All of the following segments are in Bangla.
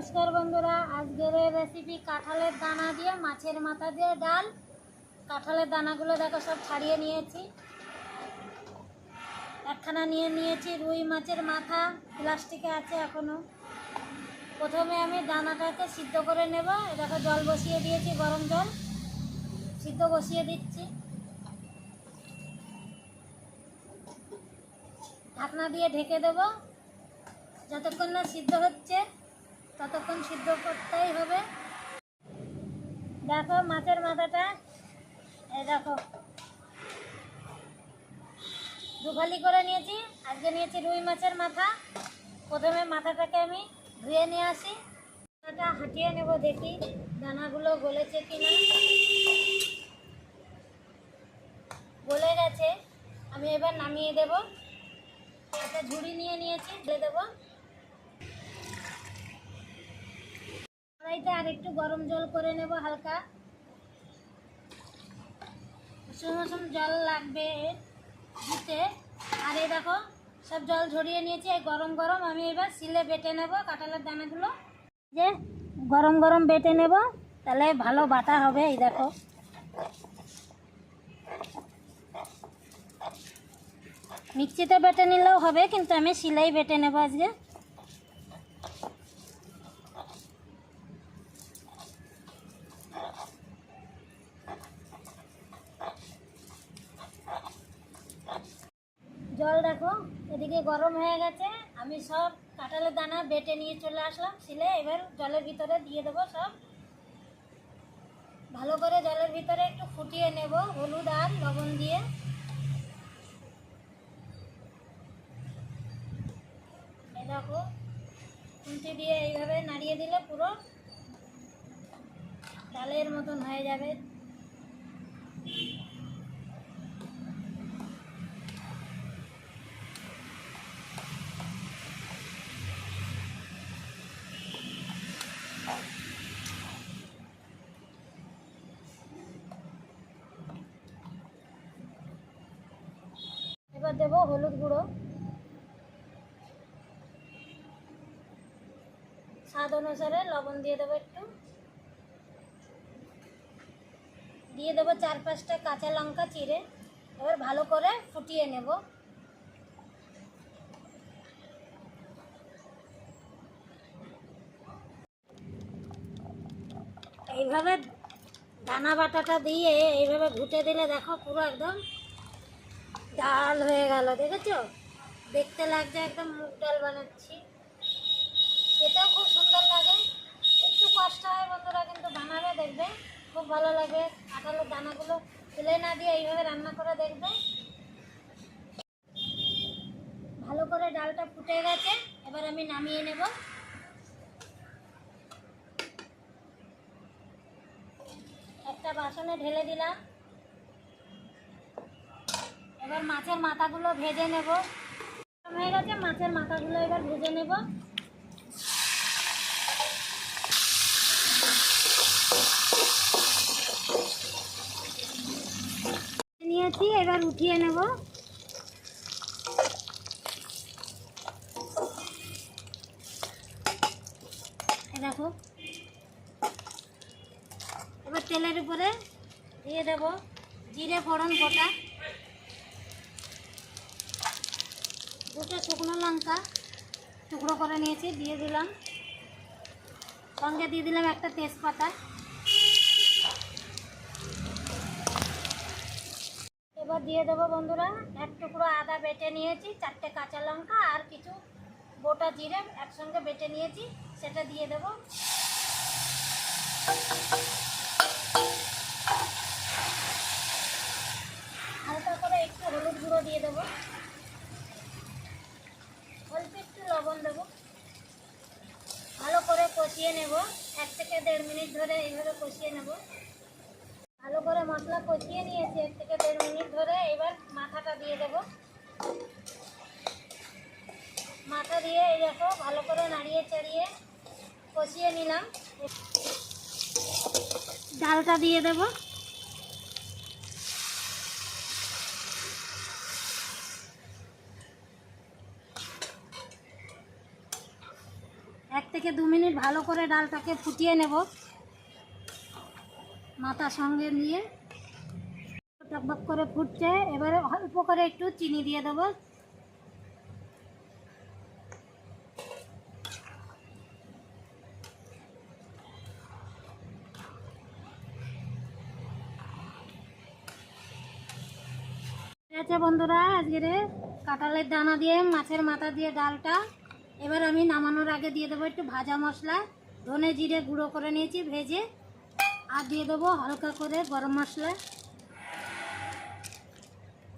নমস্কার বন্ধুরা, আজকের রেসিপি কাঁঠালের দানা দিয়ে, মাছের মাথা দিয়ে ডাল। কাঁঠালের দানাগুলো দেখো সব ছাড়িয়ে নিয়েছি। একখানা নিয়ে নিয়েছি রুই মাছের মাথা, প্লাস্টিকে আছে এখনও। প্রথমে আমি দানাটাকে সিদ্ধ করে নেব। দেখো জল বসিয়ে দিয়েছি, গরম জল। সিদ্ধ বসিয়ে দিচ্ছি। ঢাকনা দিয়ে ঢেকে দেবো। যতক্ষণ না সিদ্ধ হচ্ছে ততক্ষণ সিদ্ধ করতেই হবে। দেখো মাছের মাথাটা, এই দেখো। দুখালি করে নিয়েছি, আজকে নিয়েছি রুই মাছের মাথা। প্রথমে মাথাটাকে আমি ধুয়ে নিয়ে আসি। মাথাটা হাঁটিয়ে নেব দেখি দানাগুলো গলেছে কিনা। গলে গেছে, আমি এবার নামিয়ে দেব। একটা ঝুড়ি নিয়ে নিয়েছি ঢেলে দেবো। কড়াইতে আর একটু গরম জল করে নেব হালকা। কুসুম কুসুম জল লাগবে দিতে। আর এই দেখো, সব জল ঝরিয়ে নিয়েছি, এই গরম গরম আমি এবার সিলে বেটে নেব কাঁঠালের দানাগুলো। যে, গরম গরম বেটে নেব, তাহলে ভালো বাটা হবে, এই দেখো। মিক্সিতে বেটে নিলেও হবে, কিন্তু আমি সিলাই বেটে নেব আজকে। জল দেখো, এদিকে গরম হয়ে গেছে। আমি সব কাঁঠালের দানা বেটে নিয়ে চলে আসলাম সিলে এবার জলের ভিতরে দিয়ে দেবো সব। ভালো করে জলের ভিতরে একটু ফুটিয়ে নেব, হলুদ আর লবণ দিয়ে। দেখো, খুন্তি দিয়ে এইভাবে নাড়িয়ে দিলে পুরো ডালের মতন হয়ে যাবে। দেবো, হলুদ গুঁড়ো। স্বাদ অনুসারে লবণ দিয়ে দেবো একটু। দিয়ে দেবো চার পাঁচটা কাঁচা লঙ্কা চিড়ে। এবার ভালো করে ফুটিয়ে নেব। এইভাবে দানা বাটাটা দিয়ে এইভাবে ঘুটে দিলে দেখো পুরো একদম ডাল হয়ে গেল, দেখেছ? দেখতে লাগছে একদম মুগ ডাল বানাচ্ছি। খেতেও খুব সুন্দর লাগে। একটু কষ্ট হয় বন্ধুরা, কিন্তু বানাবে দেখবে, খুব ভালো লাগে। কাঁঠালের দানাগুলো ফেলে না দিয়ে এইভাবে রান্না করে দেখবে। ভালো করে ডালটা ফুটে গেছে, এবার আমি নামিয়ে নেব। একটা বাসনে ঢেলে দিলাম। এবার মাছের মাথাগুলো ভেজে নেব। হয়ে গেছে, মাছের মাথাগুলো এবার ভেজে নেব। নিয়েছি, এবার উঠিয়ে নেব। দেখো। এবার তেলের উপরে দিয়ে দেব জিরে ফোড়ন গোটা দুটো শুকনো লঙ্কা টুকরো করে নিয়েছি, দিয়ে দিলাম। সঙ্গে দিয়ে দিলাম একটা তেজপাতা। এবার দিয়ে দেবো বন্ধুরা, এক টুকরো আদা বেটে নিয়েছি, চারটে কাঁচা লঙ্কা আর কিছু গোটা জিরে একসঙ্গে বেটে নিয়েছি, সেটা দিয়ে দেবো হালকা করে একটু হলুদ গুঁড়ো দিয়ে দেবো অল্প একটু লবণ দেবো ভালো করে কষিয়ে নেব এক থেকে দেড় মিনিট ধরে এইভাবে কষিয়ে নেব। ভালো করে মশলা কষিয়ে নিয়েছি, এক থেকে দেড় মিনিট ধরে এবার মাথাটা দিয়ে দেব। মাথা দিয়ে এই দেখো, ভালো করে নাড়িয়ে চাড়িয়ে কষিয়ে নিলাম। ডালটা দিয়ে দেব। এক থেকে দু মিনিট ভালো করে ডালটাকে ফুটিয়ে নেব। মাথা সঙ্গে নিয়ে টকবক করে ফুটছে। এবারে অল্প করে একটু চিনি দিয়ে দেবো। বন্ধুরা আজকের কাঁঠালের দানা দিয়ে, মাছের মাথা দিয়ে ডালটা। এবার আমি নামানোর আগে দিয়ে দেবো একটু ভাজা মশলা। ধনে জিরে গুঁড়ো করে নিয়েছি, ভেজে আর দিয়ে দেবো হালকা করে গরম মশলা।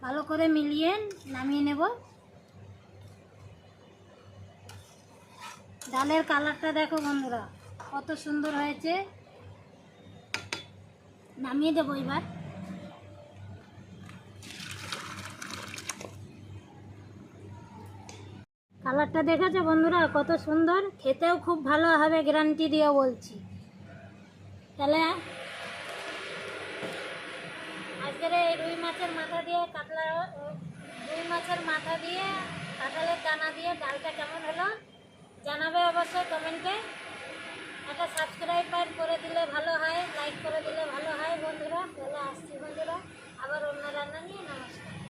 ভালো করে মিলিয়ে নামিয়ে নেব। ডালের কালারটা দেখো বন্ধুরা, কত সুন্দর হয়েছে। নামিয়ে দেবো এবার। কালারটা দেখেছ বন্ধুরা, কত সুন্দর। খেতেও খুব ভালো হবে গ্যারান্টি দিয়ে বলছি। তাহলে আজকের এই রুই মাছের মাথা দিয়ে কাতলা, রুই মাছের মাথা দিয়ে কাঁঠালের দানা দিয়ে ডালটা কেমন হলো জানাবে অবশ্যই কমেন্টে। একটা সাবস্ক্রাইব করে দিলে ভালো হয়, লাইক করে দিলে ভালো হয় বন্ধুরা। তাহলে আসছি বন্ধুরা, আবার অন্য রান্না নিয়ে, নমস্কার।